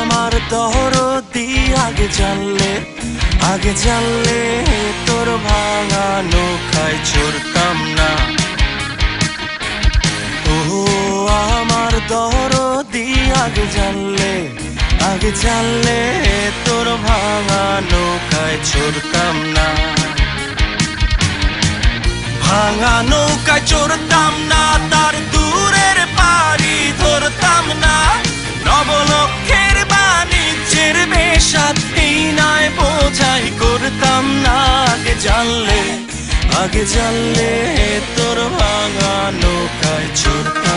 আমার দহর দি আগে জানলে আগে জানলে তোর ভাঙা নৌকায় চড়তাম না। ও আমার দহর দি আগে জানলে আগে জানলে তোর ভাঙা নৌকায় চড়তাম না। ভাঙা নৌকায় চড়তাম না, তার দূরের পারি ধরতাম না। নবলক্ষের বাণিজ্যের বেশাত এই নয় বোঝাই করতাম না, আগে জানলে আগে জানলে তোর ভাঙানো নৌকায় চড়তাম